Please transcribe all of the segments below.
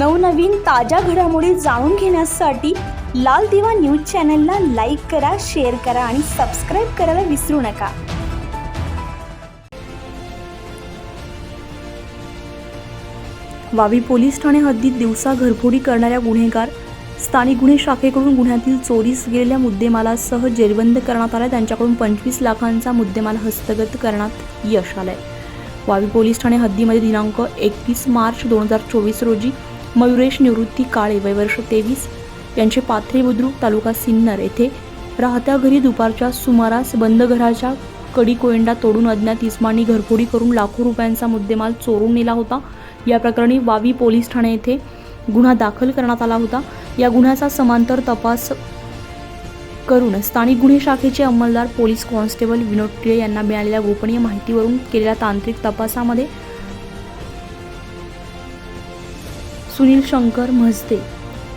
नवनवीन ताज्या घडामोडी जाणून घेण्यासाठी लाल दिवा न्यूज चॅनलला लाईक करा शेअर करा आणि सबस्क्राईब करायला विसरू नका. वावी पोलीस ठाणे हद्दीत दिवसा घरफोडी करणाऱ्या गुन्हेगार स्थानिक गुन्हे शाखेकडून गुन्ह्यातील चोरीस गेलेल्या मुद्देमालासह जेरबंद करण्यात आला त्यांच्याकडून पंचवीस लाखांचा मुद्देमाल हस्तगत करण्यात यश आलंय. वावी पोलीस ठाणे हद्दीमध्ये दिनांक एकतीस मार्च दोन हजार चोवीस रोजी मयुरेश निवृत्ती काळे वयवर्ष तेवीस. यांचे पाथरी बुद्रुक तालुका सिन्नर येथे राहत्या घरी दुपारच्या सुमारास बंद घराच्या कडी कोयंडा तोडून अज्ञात इस्मानी घरफोडी करून लाखो रुपयांचा मुद्देमाल चोरून नेला होता. या प्रकरणी वावी पोलीस ठाणे येथे गुन्हा दाखल करण्यात आला होता. या गुन्ह्याचा समांतर तपास करून स्थानिक गुन्हे शाखेचे अंमलदार पोलीस कॉन्स्टेबल विनोद टिळे यांना मिळालेल्या गोपनीय माहितीवरून केलेल्या तांत्रिक तपासामध्ये सुनील शंकर म्हसदे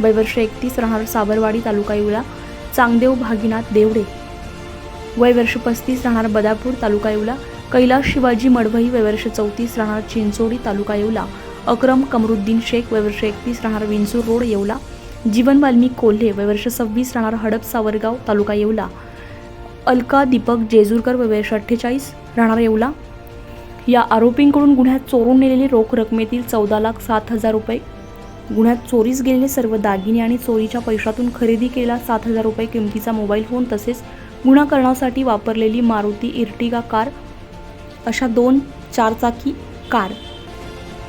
वयवर्ष एकतीस राहणार साबरवाडी तालुका येवला चांगदेव भागीनाथ देवडे. वयवर्ष पस्तीस राहणार बदापूर तालुका येवला कैलास शिवाजी मडवई वयवर्ष चौतीस राहणार चिंचोडी तालुका येवला अक्रम कमरुद्दीन शेख वयवर्ष एकतीस राहणार विंचूर रोड येवला जीवन वाल्मी कोल्हे वयवर्ष सव्वीस राहणार हडप सावरगाव तालुका येवला अलका दीपक जेजूरकर वयवर्ष अठ्ठेचाळीस राहणार येवला. या आरोपींकडून गुन्ह्यात चोरून नेलेली रोख रकमेतील चौदा लाख सात हजार रुपये गुन्ह्यात चोरीस गेलेले सर्व दागिने आणि चोरीच्या पैशातून खरेदी केला सात हजार रुपये किमतीचा मोबाईल फोन तसेच गुन्हा करण्यासाठी वापरलेली मारुती इर्टिगा कार अशा दोन चारचाकी कार.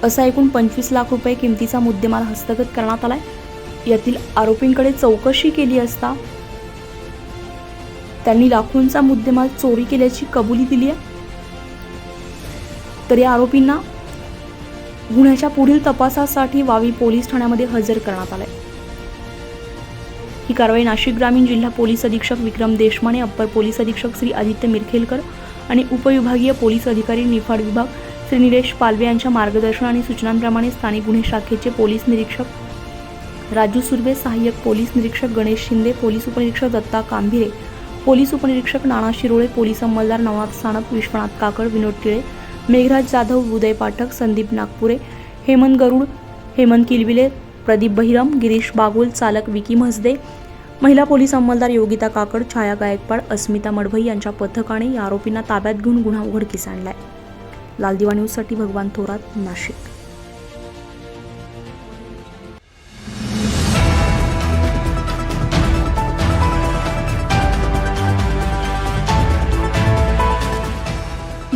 असा एकूण पंचवीस लाख रुपये किमतीचा मुद्देमाल हस्तगत करण्यात आला आहे यातील आरोपींकडे चौकशी केली असता त्यांनी लाखोंचा मुद्देमाल चोरी केल्याची कबुली दिली आहे तर या आरोपींना गुन्ह्याच्या पुढील तपासासाठी वावी पोलीस ठाण्यामध्ये हजर करण्यात आलाय. ही कारवाई नाशिक ग्रामीण जिल्हा पोलीस अधीक्षक विक्रम देशमाने अप्पर पोलीस अधीक्षक श्री आदित्य मिरखेलकर आणि उपविभागीय पोलीस अधिकारी निफाड विभाग श्री निलेश पालवे यांच्या मार्गदर्शन आणि सूचनांप्रमाणे स्थानिक गुन्हे शाखेचे पोलीस निरीक्षक राजू सुर्वे सहाय्यक पोलीस निरीक्षक गणेश शिंदे पोलीस उपनिरीक्षक दत्ता कांभिरे पोलीस उपनिरीक्षक नाना शिरोळे पोलीस अंमलदार नवनाथ सानप विश्वनाथ काकड विनोद टिळे मेघराज जाधव उदय पाठक संदीप नागपुरे हेमंत गरुड हेमंत किलविले प्रदीप बहिरम गिरीश बागुल चालक विकी म्हसदे महिला पोलीस अंमलदार योगिता काकड छाया गायकवाड अस्मिता मडभई यांच्या पथकाने या आरोपींना ताब्यात घेऊन गुन्हा उघडकीस आणलाय. लालदिवा न्यूजसाठी भगवान थोरात नाशिक.